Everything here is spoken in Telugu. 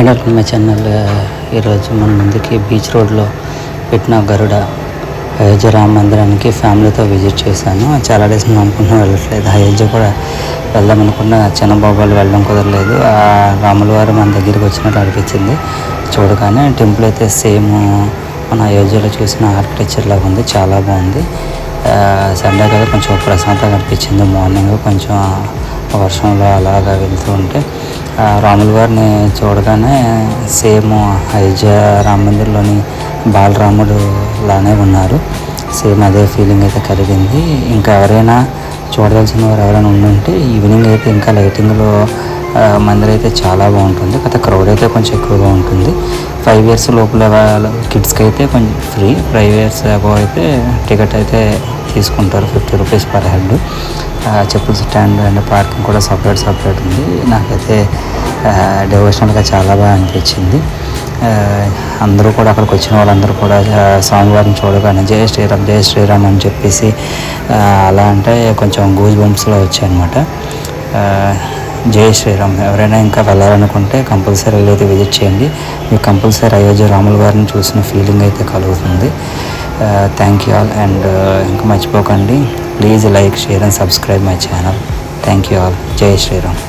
అండ్ మై ఛానల్ ఈరోజు మన ముందుకి బీచ్ రోడ్లో పెట్టిన గరుడ అయోధ్య రామ మందిరానికి ఫ్యామిలీతో విజిట్ చేశాను. చాలా డేస్ నేను అనుకున్నా వెళ్ళట్లేదు. అయోధ్య కూడా వెళ్దాం అనుకున్న చిన్నబాబు వెళ్ళడం కుదరలేదు. ఆ రాముల వారు మన దగ్గరికి వచ్చినట్టు అనిపించింది. చూడగానే టెంపుల్ అయితే సేమ్ మన అయోధ్యలో చూసిన ఆర్కిటెక్చర్ లాగా ఉంది. చాలా బాగుంది. సండే కదా కొంచెం ప్రశాంతంగా అనిపించింది. మార్నింగ్ కొంచెం వర్షంలో అలాగా వెళ్తూ ఉంటే రాముల గారిని చూడగానే సేమ్ అయోధ్య రామ మందిర్లోని బాలరాముడు లానే ఉన్నారు. సేమ్ అదే ఫీలింగ్ అయితే కలిగింది. ఇంకా ఎవరైనా చూడదలసిన వారు ఎవరైనా ఉండుంటే ఈవినింగ్ అయితే ఇంకా లైటింగ్లో మందిర్ అయితే చాలా బాగుంటుంది. గత క్రౌడ్ అయితే కొంచెం ఎక్కువగా ఉంటుంది. ఫైవ్ ఇయర్స్ లోపల వాళ్ళ కిడ్స్కి అయితే కొంచెం ఫ్రీ ఫైవ్ ఇయర్స్ అబవ్ అయితే టికెట్ అయితే తీసుకుంటారు. ఫిఫ్టీ రూపీస్ పర్ హెడ్ చెప్పుల స్టాండ్ అండ్ పార్కింగ్ కూడా సపరేట్ సపరేట్ ఉంది. నాకైతే డివోషనల్గా చాలా బాగా అనిపించింది. అందరూ కూడా అక్కడికి వచ్చిన వాళ్ళందరూ కూడా స్వామివారిని చూడగానే జై శ్రీరామ్ జై శ్రీరామ్ అని చెప్పేసి అలా అంటే కొంచెం గూజ్ బంప్స్లో వచ్చాయన్నమాట. జయ జై శ్రీరామ్ ఎవరైనా ఇంకా వెళ్ళాలనుకుంటే కంపల్సరీ వెళ్ళైతే విజిట్ చేయండి. మీకు కంపల్సరీ అయోధ్య రాముల వారిని చూసిన ఫీలింగ్ అయితే కలుగుతుంది. థ్యాంక్ యూ ఆల్ అండ్ ఇంకా మర్చిపోకండి. Please like share and subscribe my channel thank you all జై శ్రీరామ్